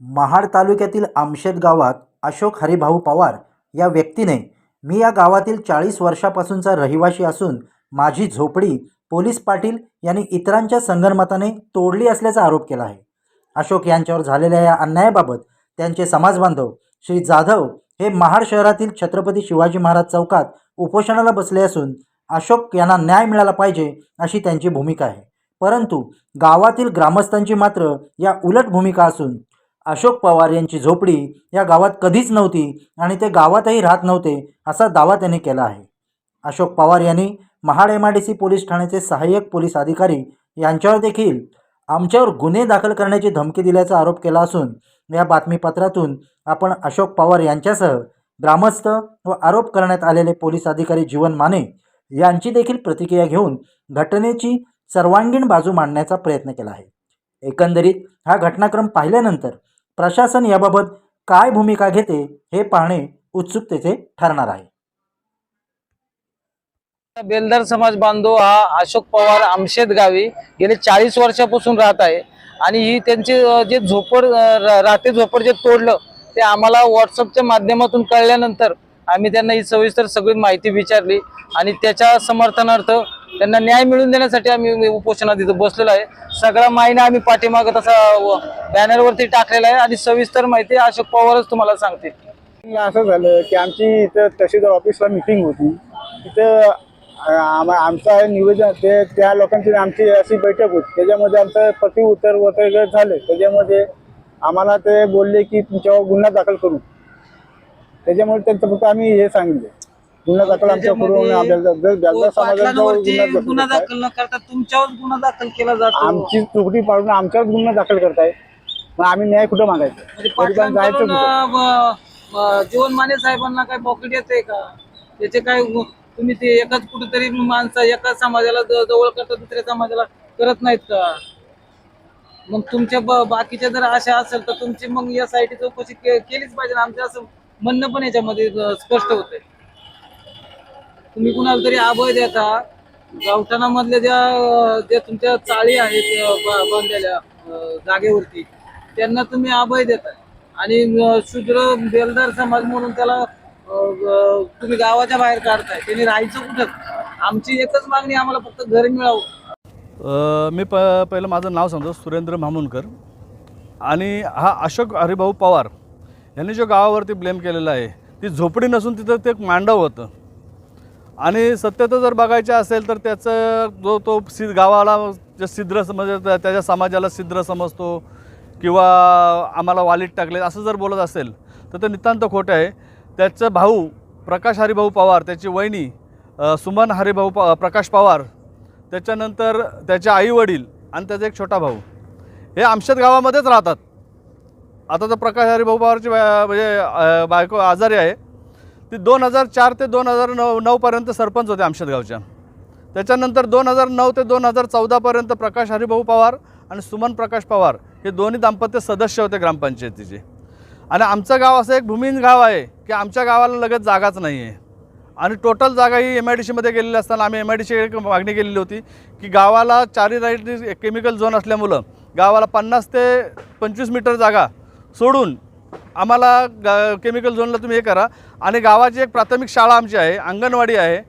महाड तालुक्यातील आमशेत गावात अशोक हरिभाऊ पवार या व्यक्तीने मी या गावातील चाळीस वर्षापासूनचा रहिवासी असून माझी झोपडी पोलीस पाटील यांनी इतरांच्या संगनमताने तोडली असल्याचा आरोप केला आहे. अशोक यांच्यावर झालेल्या या अन्यायाबाबत त्यांचे समाजबांधव श्री जाधव हे महाड शहरातील छत्रपती शिवाजी महाराज चौकात उपोषणाला बसले असून अशोक यांना न्याय मिळाला पाहिजे अशी त्यांची भूमिका आहे. परंतु गावातील ग्रामस्थांची मात्र या उलट भूमिका असून अशोक पवार यांची झोपडी या गावात कधीच नव्हती आणि ते गावातही राहत नव्हते असा दावा त्यांनी केला आहे. अशोक पवार यांनी Mahad M I D C police ठाण्याचे सहाय्यक पोलीस अधिकारी यांच्यावर देखील आमच्यावर गुन्हे दाखल करण्याची धमकी दिल्याचा आरोप केला असून या बातमीपत्रातून आपण अशोक पवार यांच्यासह ग्रामस्थ व आरोप करण्यात आलेले पोलीस अधिकारी जीवन माने यांची देखील प्रतिक्रिया घेऊन घटनेची सर्वांगीण बाजू मांडण्याचा प्रयत्न केला आहे. एकंदरीत हा घटनाक्रम पाहिल्यानंतर प्रशासन याबाबत काय भूमिका घेते हे पाहणे उत्सुकतेचे ठरणार आहे. बेलदार समाज बांधव हा अशोक पवार आमशेत गावी गेले चाळीस वर्षापासून राहत आहे आणि ही त्यांची जे झोपड राहते झोपड जे तोडलं ते आम्हाला व्हॉट्सअपच्या माध्यमातून कळल्यानंतर आम्ही त्यांना ही सविस्तर सगळी माहिती विचारली आणि त्याच्या समर्थनार्थ त्यांना न्याय मिळवून देण्यासाठी आम्ही उपोषणात तिथं बसलेलो आहे. सगळा माहिती आम्ही पाठीमागं तसा बॅनरवरती टाकलेला आहे आणि सविस्तर माहिती अशोक पवारच तुम्हाला सांगतील असं झालं की आमची इथं तहसीलदार ऑफिसला मिटिंग होती. तिथं अं, आमचं निवेदन ते त्या लोकांची आमची अशी बैठक होती. त्याच्यामध्ये आमचं प्रति उत्तर वगैरे झालं. त्याच्यामध्ये आम्हाला ते बोलले की तुमच्यावर गुन्हा दाखल करू. त्याच्यामुळे त्यांचं फक्त आम्ही हे सांगितलं. गुन्हा दाखल आमच्या करून आपल्याला जर बेलदार समाजाचा पाटलांवरती गुन्हा गुन्हा दाखल दाखल न करता तुमच्यावर गुन्हा दाखल केला जातो. आमची चुकटी पाडून आमच्यावर गुन्हा दाखल करताय. मग आम्ही न्याय कुठं मागायचं? म्हणजे गरिबांना जायचं पाटलांकडून, कुठं? अ, अ, जीवन माने साहेबांना काय पॉकेट येते का? त्याचे काय तुम्ही ते एकाच कुठेतरी माणसं एकाच समाजाला ज- जवळ करता दुसऱ्या समाजाला करत नाहीत का? मग तुमच्या ब- बाकीच्या जर आशा असेल तर तुमची मग या साईटी चौकशी के- केलीच पाहिजे. आमचं असं म्हणणं पण याच्यामध्ये अ, स्पष्ट होतंय. तुम्ही कुणाला तरी अभय देता. गावठाणामधल्या ज्या ज्या तुमच्या चाळी आहेत अ, बांधलेल्या जागेवरती त्यांना तुम्ही अभय देता. आणि अ, शूद्र बेलदार समाज म्हणून त्याला तुम्ही गावाच्या बाहेर काढताय. त्यांनी राहायचं कुठं? आमची एकच मागणी आम्हाला फक्त घर मिळावं. अ, मी प पहिलं माझं नाव सांगतो सुरेंद्र मामुनकर. आणि हा अशोक हरिभाऊ पवार यांनी जो गावावरती ब्लेम केलेला आहे ती झोपडी नसून तिथं ते एक मांडव होतं. आणि सत्यता जर बघायचं असेल तर त्याचं जो तो सि गावाला जे सिद्र म्हणजे त्या- त्याच्या समाजाला सिद्र समजतो किंवा आम्हाला वालीत टाकले असं जर बोलत असेल तर ते नितांत खोटं आहे. त्याचं भाऊ प्रकाश हरिभाऊ पवार त्याची वहिनी सुमन हरिभाऊ प प्रकाश पवार त्याच्यानंतर त्याचे आईवडील आणि त्याचा एक छोटा भाऊ हे आमशेत गावामध्येच राहतात. आता तर प्रकाश हरिभाऊ पवारची म्हणजे बायको आजारी आहे. ती दोन हजार चार ते दोन हजार नऊ नऊपर्यंत सरपंच होते आमशेत गावच्या. त्याच्यानंतर दोन हजार नऊ ते दोन हजार चौदापर्यंत प्रकाश हरिभाऊ पवार आणि सुमन प्रकाश पवार हे दोन्ही दाम्पत्य सदस्य होते ग्रामपंचायतीचे. आणि आमचं गाव असं एक भूमिहीन गाव आहे की आमच्या गावाला लगत जागाच नाही आहे आणि टोटल जागा ही एम आय डी सीमध्ये गेलेली असताना आम्ही एम आय डी सी एक मागणी केलेली होती की गावाला चारी राईट केमिकल झोन असल्यामुळं गावाला पन्नास ते पंचवीस मीटर जागा सोडून आम्हाला ग केमिकल झोनला तुम्ही हे करा. आणि गावाची एक प्राथमिक शाळा आमची आहे अंगणवाडी आहे.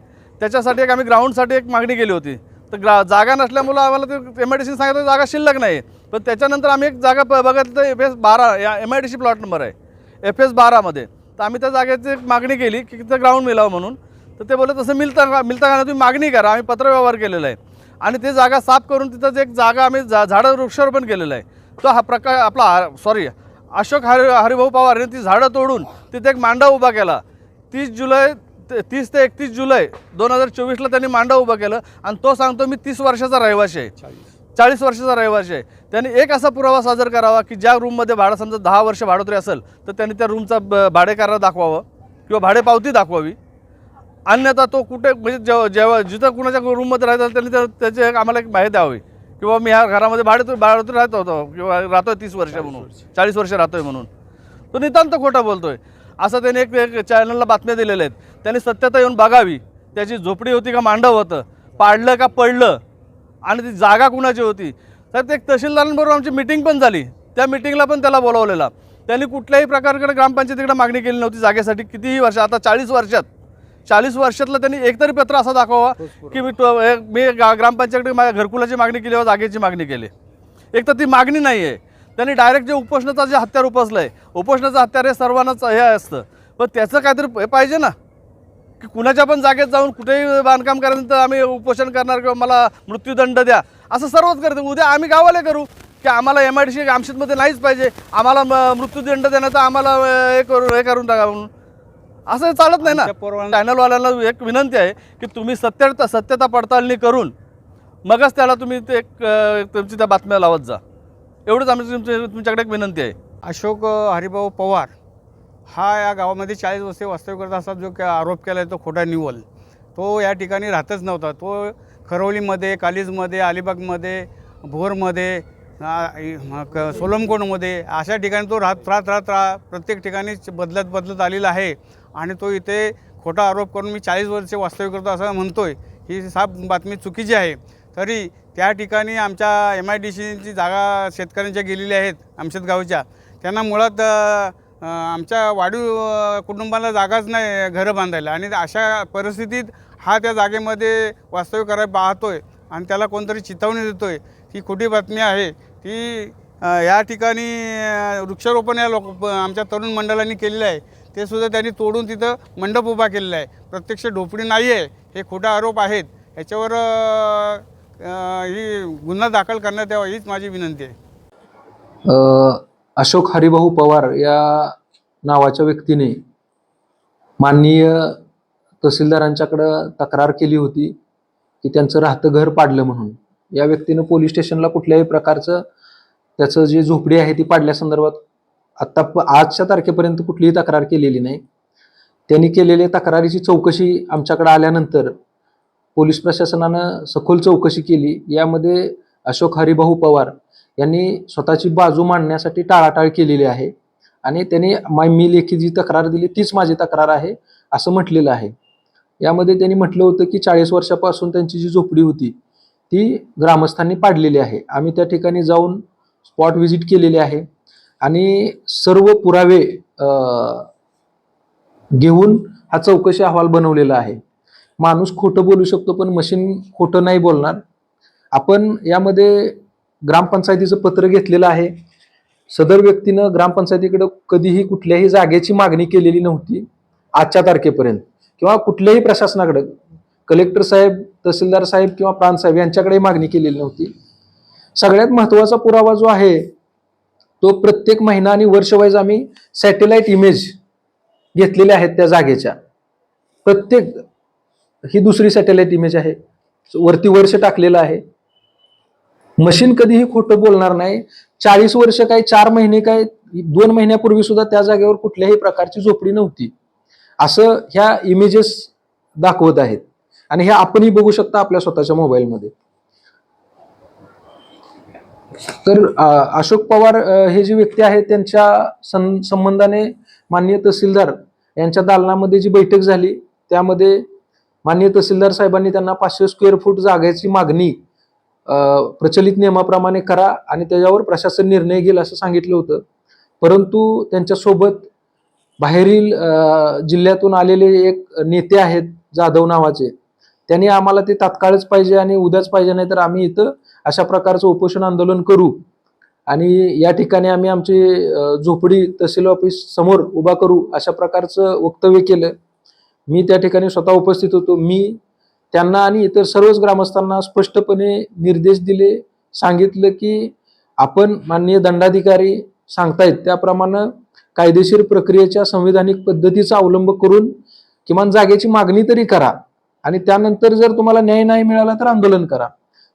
त्याच्यासाठी एक आम्ही ग्राउंडसाठी एक मागणी केली होती. तर ग्रा जागा नसल्यामुळं आम्हाला ते एम आय डी सी सांगितलं जागा शिल्लक नाही. पण त्याच्यानंतर आम्ही एक जागा प बघितलं तर एफ एस बारा या M I D C plot number आहे. एफ एस बारामध्ये तर आम्ही त्या जागेची एक मागणी केली की तिथं ग्राउंड मिळावं म्हणून. तर ते बोलत तसं मिळता का मिळता का नाही तुम्ही मागणी करा आम्ही पत्रव्यवहार केलेला आहे. आणि ते जागा साफ करून तिथंच एक जागा आम्ही झा झाडं वृक्षारोपण केलेलं आहे. तो हा प्रकार आपला सॉरी अशोक हरि हरिभाऊ पवार यांनी ती झाडं तोडून तिथे एक मांडा उभा केला. तीस जुलै ते तीस ते एकतीस जुलै दोन हजार चोवीसला त्यांनी मांडा उभा केलं आणि तो सांगतो मी तीस वर्षाचा रहिवासी आहे. चाळीस. वर्षाचा रहिवासी आहे. त्यांनी एक असा पुरावा सादर करावा की ज्या रूममध्ये भाडं समजा दहा वर्ष भाडोतरी असेल तर त्यांनी त्या रूमचा ब दाखवावं किंवा भाडेपावती दाखवावी. अन्यथा तो कुठे म्हणजे जेव्हा जेव्हा जिथं कुणाच्या रूममध्ये राहतात त्यांनी त्या- त्याची आम्हाला एक माहिती द्यावी. किंवा मी ह्या घरामध्ये भाडे भाडोतरी राहत होतो. किंवा राहतोय तीस वर्ष म्हणून. चाळीस वर्ष राहतोय म्हणून. तो नितांत खोटा बोलतोय. असं त्याने एक एक चॅनलला बातम्या दिलेल्या आहेत. त्यांनी सत्यता येऊन बघावी. त्याची झोपडी होती का मांडव होतं. पाडलं का पडलं. आणि ती जागा कुणाची होती. तर ते एक तहसीलदारांबरोबर आमची मिटिंग पण झाली. त्या मिटिंगला पण त्याला बोलावलेला. त्यांनी कुठल्याही प्रकारकडे ग्रामपंचायतीकडे मागणी केली नव्हती जागेसाठी. कितीही वर्ष आता चाळीस वर्षात. चाळीस वर्षातलं त्यांनी एकतरी पत्र असा दाखवा की मी तो- एक- मी गा- माझ्या घरकुलाची मागणी केली व जागेची मागणी केली. एक तर ती मागणी नाही आहे त्यांनी डायरेक्ट जे उपोषणाचं जे हत्यार उपसलं आहे उपोषणाचं हत्यार हे सर्वांनाच हे असतं. पण त्याचं काहीतरी पाहिजे ना. की कुणाच्या पण जागेत जाऊन कुठेही बांधकाम करायचं आम्ही उपोषण करणार किंवा मला मृत्यूदंड द्या. असं सर्वच करते. उद्या आम्ही गावाला करू की आम्हाला एम आय डी सी आमशेतमध्ये नाहीच पाहिजे. आम्हाला म- मृत्यूदंड देण्याचं आम्हाला हे करू हे करून टाका म्हणून. असं चालत नाही ना. चॅनलवाल्यांना एक विनंती आहे की तुम्ही सत्य सत्यता पडताळणी करून मगच त्याला तुम्ही ते एक तुमची त्या बातम्या लावत जा. एवढंच आमची तुमच्या तुमच्याकडे एक विनंती आहे. अशोक हरिभाऊ पवार हा या गावामध्ये चाळीस वर्षे वास्तव्य करत असा जो काय आरोप केला आहे तो खोटा निवल तो या ठिकाणी राहतच नव्हता. तो खरवलीमध्ये कालिजमध्ये अलिबागमध्ये भोरमध्ये सोलमकोणमध्ये अशा ठिकाणी तो राहत राहत राहत राह प्रत्येक ठिकाणी बदलत बदलत आलेला आहे. आणि तो इथे खोटा आरोप करून मी चाळीस वर्षे वास्तव्य करतो असं म्हणतो आहे ही साफ बातमी चुकीची आहे. तरी त्या ठिकाणी आमच्या एम आय डी सीची जागा शेतकऱ्यांच्या गेलेल्या आहेत आमच्यात गावच्या. त्यांना मुळात आमच्या वाढीव कुटुंबाला जागाच नाही घरं बांधायला. आणि अशा परिस्थितीत हा त्या जागेमध्ये वास्तव्य करायला पाहतो आहे आणि त्याला कोणतरी चिथावणी आहे ही खोटी बातमी आहे. की या ठिकाणी वृक्षारोपण या लोक आमच्या तरुण मंडळांनी केलेलं आहे. ते सुद्धा त्यांनी तोडून तिथं मंडप उभा केलेला आहे. प्रत्यक्ष ढोपडी नाही आहे हे खोटा आरोप आहेत. याच्यावर ही गुन्हा दाखल करण्यात यावा हीच माझी विनंती आहे. अशोक हरिभाऊ पवार या नावाच्या व्यक्तीने माननीय तहसीलदारांच्याकडं तक्रार केली होती की त्यांचं राहतं घर पाडलं म्हणून. या व्यक्तीनं पोलीस स्टेशनला कुठल्याही प्रकारचं त्याचं जे झोपडी आहे ती पाडल्यासंदर्भात आत्ता प- आजच्या तारखेपर्यंत कुठलीही तक्रार केलेली नाही. त्यांनी केलेल्या तक्रारीची चौकशी आमच्याकडे आल्यानंतर पोलीस प्रशासनानं सखोल चौकशी केली. यामध्ये अशोक हरिभाऊ पवार यांनी स्वतःची बाजू मांडण्यासाठी टाळाटाळ केलेली आहे आणि त्यांनी मा- मी लेखी जी तक्रार दिली तीच माझी तक्रार आहे असं म्हटलेलं आहे. यामध्ये त्यांनी म्हटलं होतं की चाळीस वर्षापासून त्यांची जी झोपडी होती ती ग्रामस्थांनी पाडलेली आहे. आम्ही त्या ठिकाणी जाऊन स्पॉट व्हिजिट केलेली आहे. आणि सर्व पुरावे घेऊन हा चौकशी अहवाल बनवलेला आहे. माणूस खोटं बोलू शकतो पण मशीन खोटं नाही बोलणार. आपण यामध्ये ग्रामपंचायतीचं पत्र घेतलेलं आहे. सदर व्यक्तीनं ग्रामपंचायतीकडे कधीही कुठल्याही जागेची मागणी केलेली नव्हती आजच्या तारखेपर्यंत. किंवा कुठल्याही प्रशासनाकडे कलेक्टर साहेब तहसीलदार साहेब किंवा प्रांत साहेब यांच्याकडे मागणी केलेली नव्हती. सगळ्यात महत्त्वाचा पुरावा जो आहे तो प्रत्येक महिना आणि वर्षवाईज आम्ही सॅटेलाइट इमेज घेतलेल्या आहेत त्या जागेच्या. प्रत्येक ही दुसरी सॅटेलाइट इमेज आहे. वरती वर्ष टाकलेलं आहे. मशीन कधीही खोटं बोलणार नाही. चाळीस वर्ष काय चार महिने काय दोन महिन्यापूर्वी सुद्धा त्या जागेवर कुठल्याही प्रकारची झोपडी नव्हती. असं ह्या इमेजेस दाखवत आहेत. आणि हे आपणही बघू शकता आपल्या स्वतःच्या मोबाईलमध्ये. तर अशोक पवार हे जे व्यक्ती आहेत त्यांच्या सं संबंधाने माननीय तहसीलदार यांच्या दालनामध्ये जी बैठक झाली त्यामध्ये माननीय तहसीलदार साहेबांनी त्यांना पाचशे स्क्वेअर फूट जागेची मागणी प्रचलित नियमाप्रमाणे करा आणि त्याच्यावर प्रशासन निर्णय घेईल असं सांगितलं होतं. परंतु त्यांच्यासोबत बाहेरील जिल्ह्यातून आलेले एक नेते आहेत जाधव नावाचे त्यांनी आम्हाला ते तात्काळच पाहिजे आणि उद्याच पाहिजे नाही तर आम्ही इथं अशा प्रकारचं उपोषण आंदोलन करू. आणि या ठिकाणी आम्ही आमची झोपडी तहसील ऑफिस समोर उभा करू अशा प्रकारचं वक्तव्य केलं. मी त्या ठिकाणी स्वतः उपस्थित होतो. मी त्यांना आणि इतर सर्वच ग्रामस्थांना स्पष्टपणे निर्देश दिले सांगितलं की आपण माननीय दंडाधिकारी सांगतायत त्याप्रमाणे कायदेशीर प्रक्रियेच्या संविधानिक पद्धतीचा अवलंब करून किमान जागेची मागणी तरी करा. आणि त्यानंतर जर तुम्हाला न्याय नाही मिळाला तर आंदोलन करा.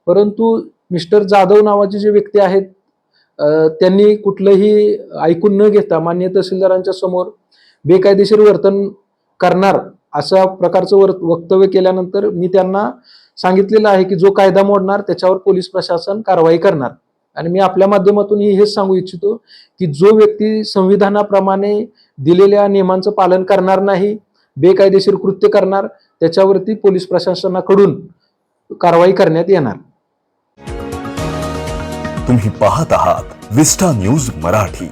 परंतु मिस्टर जाधव नावाचे जे व्यक्ती आहेत त्यांनी कुठलंही ऐकून न घेता मान्य तहसीलदारांच्या समोर बेकायदेशीर वर्तन करणार अशा प्रकारचं वर वक्तव्य केल्यानंतर मी त्यांना सांगितलेलं आहे की जो कायदा मोडणार त्याच्यावर पोलीस प्रशासन कारवाई करणार. आणि मी आपल्या माध्यमातून हेच सांगू इच्छितो की जो व्यक्ती संविधानाप्रमाणे दिलेल्या नियमांचं पालन करणार नाही बेकायदेशीर कृत्य करणार त्याच्यावरती पोलीस प्रशासनाकडून कारवाई करण्यात येणार. तुम्ही पाहत आहात विस्टा न्यूज मराठी.